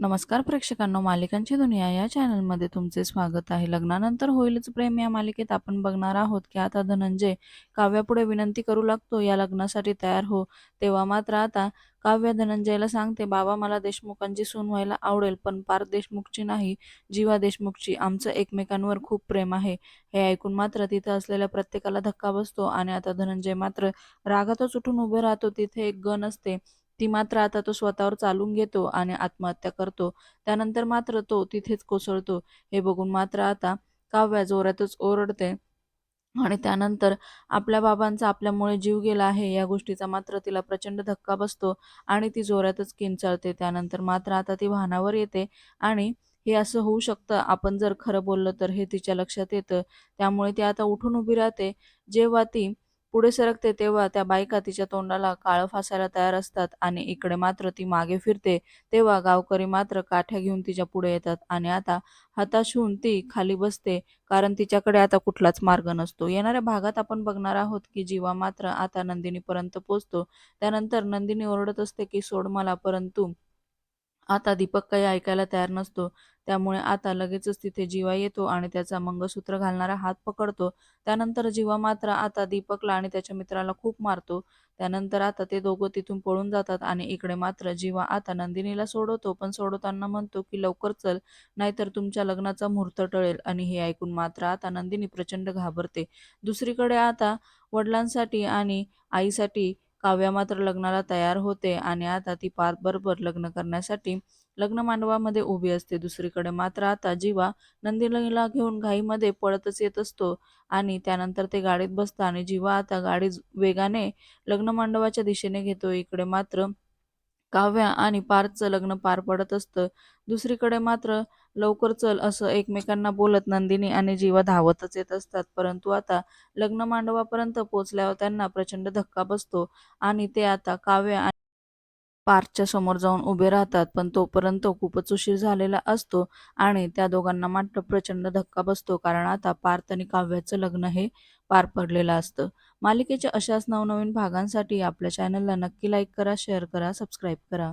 नमस्कार प्रेक्षकांनो मालिकांची दुनिया या चॅनलमध्ये तुमचे स्वागत आहे. लग्नानंतर होईलच प्रेम या मालिकेत आपण बघणार आहोत की आता धनंजय काव्यापुढे विनंती करू लागतो या लग्नासाठी तयार हो. तेव्हा मात्र आता काव्य धनंजयला सांगते बाबा मला देशमुखांची सून व्हायला आवडेल पण पार देशमुखची नाही जीवा देशमुखची. आमचं एकमेकांवर खूप प्रेम आहे. हे ऐकून मात्र तिथं असलेल्या प्रत्येकाला धक्का बसतो आणि आता धनंजय मात्र रागातच उठून उभे राहतो. तिथे एक गण असते ती मात्र आता तो स्वतःवर चालून घेतो आणि आत्महत्या करतो. त्यानंतर मात्र तो तिथेच कोसळतो. हे बघून मात्र आता काव्या जोरातच ओरडते आणि त्यानंतर आपल्या बाबांचा आपल्यामुळे जीव गेला आहे या गोष्टीचा मात्र तिला प्रचंड धक्का बसतो आणि ती जोरातच किंचाळते. त्यानंतर मात्र आता ती वाहनावर येते आणि हे असं होऊ शकतं आपण जर खरं बोललं तर हे तिच्या लक्षात येतं. त्यामुळे ती आता उठून उभी राहते. जेव्हा ती पुढे सरकते तेव्हा त्या बायका तिच्या तोंडाला काळं फासायला तयार असतात आणि इकडे मात्र ती मागे फिरते तेव्हा गावकरी मात्र काठ्या घेऊन तिच्या पुढे येतात आणि आता हताश होऊन ती खाली बसते कारण तिच्याकडे आता कुठलाच मार्ग नसतो. येणाऱ्या भागात आपण बघणार आहोत की जीवा मात्र आता नंदिनीपर्यंत पोचतो त्यानंतर नंदिनी ओरडत असते की सोड मला परंतु आता दीपक काही ऐकायला तयार नसतो. त्यामुळे आता लगेचच तिथे जीवा येतो आणि त्याचा मंगळसूत्र घालणारा हात पकडतो. त्यानंतर जीवा मात्र आता दीपकला आणि त्याच्या मित्राला खूप मारतो. त्यानंतर आता ते दोघं तिथून पळून जातात आणि इकडे मात्र जीवा आता नंदिनीला सोडवतो. पण सोडवताना म्हणतो की लवकर चल नाहीतर तुमच्या लग्नाचा मुहूर्त टळेल. आणि हे ऐकून मात्र आता नंदिनी प्रचंड घाबरते. दुसरीकडे आता वडिलांसाठी आणि आईसाठी काव्या मात्र लग्नाला तयार होते आणि आता ती पार्थबरोबर लग्न करण्यासाठी लग्न मांडवामध्ये उभी असते. दुसरीकडे मात्र आता जीवा नंदिनीला घेऊन घाईमध्ये पळतच येत असतो आणि त्यानंतर ते गाडीत बसतं आणि जीवा आता गाडी वेगाने लग्न मांडवाच्या दिशेने घेतो. इकडे मात्र काव्या आणि पार्थचं लग्न पार पडत असतं. दुसरीकडे मात्र लवकर चल असं एकमेकांना बोलत नंदिनी आणि जीवा धावतच येत असतात. परंतु आता लग्न मांडवापर्यंत पोहोचल्यावर त्यांना प्रचंड धक्का बसतो आणि ते आता काव्या पार्कच्या समोर जाऊन उभे राहतात पण तोपर्यंत खूपच उशीर झालेला असतो आणि त्या दोघांना मात्र प्रचंड धक्का बसतो कारण आता पार्थ आणि काव्याचं लग्न हे पार पडलेलं असतं. मालिकेच्या अशाच नवनवीन भागांसाठी आपल्या चॅनलला नक्की लाईक करा शेअर करा सबस्क्राईब करा.